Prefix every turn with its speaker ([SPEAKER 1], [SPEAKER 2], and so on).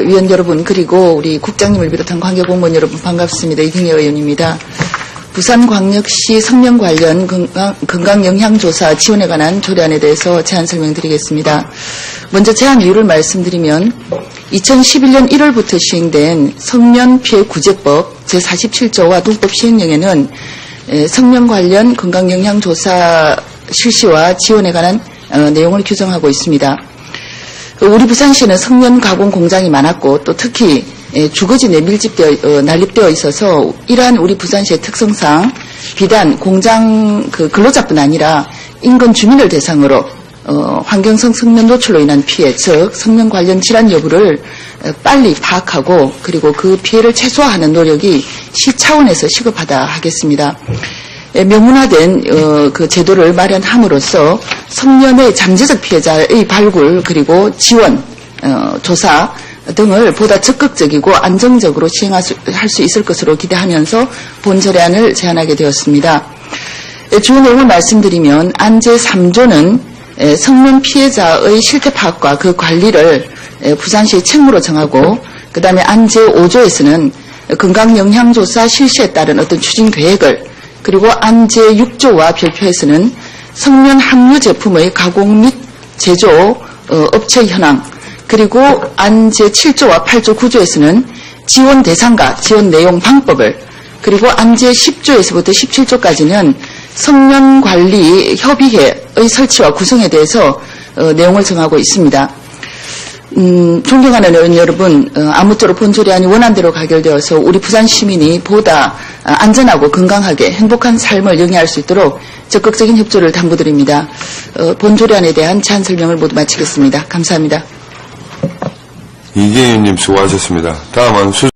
[SPEAKER 1] 위원 여러분 그리고 우리 국장님을 비롯한 관계 공무원 여러분 반갑습니다. 이경혜 의원입니다. 부산광역시 성명 관련 건강, 건강영향조사 지원에 관한 조례안에 대해서 제안 설명드리겠습니다. 먼저 제안 이유를 말씀드리면 2011년 1월부터 시행된 성면피해구제법 제47조와 동법 시행령에는 에, 성명 관련 건강영향조사 실시와 지원에 관한 어, 내용을 규정하고 있습니다. 우리 부산시는 성면 가공 공장이 많았고 또 특히 예, 주거지 내 밀집되어 어, 난립되어 있어서 이러한 우리 부산시의 특성상 비단 공장 그 근로자뿐 아니라 인근 주민을 대상으로 어, 환경성 성면 노출로 인한 피해, 즉 성면 관련 질환 여부를 어, 빨리 파악하고 그리고 그 피해를 최소화하는 노력이 시 차원에서 시급하다 하겠습니다. 예, 명문화된 어, 그 제도를 마련함으로써 성년의 잠재적 피해자의 발굴 그리고 지원, 어, 조사 등을 보다 적극적이고 안정적으로 시행할 수, 있을 것으로 기대하면서 본 조례안을 제안하게 되었습니다. 예, 주요 내용을 말씀드리면 안제 3조는 예, 성년 피해자의 실태 파악과 그 관리를 예, 부산시의 책무로 정하고 그 다음에 안제 5조에서는 건강영향조사 실시에 따른 어떤 추진 계획을 그리고 안제 6조와 별표에서는 성면 함유 제품의 가공 및 제조 어, 업체 현황 그리고 안제 7조와 8조 9조에서는 지원 대상과 지원 내용 방법을 그리고 안제 10조에서부터 17조까지는 성년 관리 협의회의 설치와 구성에 대해서 어, 내용을 정하고 있습니다. 음, 존경하는 의원 여러분, 어, 아무쪼록 본조례안이 원안대로 가결되어서 우리 부산 시민이 보다 아, 안전하고 건강하게 행복한 삶을 영위할 수 있도록 적극적인 협조를 당부드립니다. 어, 본조례안에 대한 제안 설명을 모두 마치겠습니다. 감사합니다.
[SPEAKER 2] 이계인님 수고하셨습니다. 다음은 수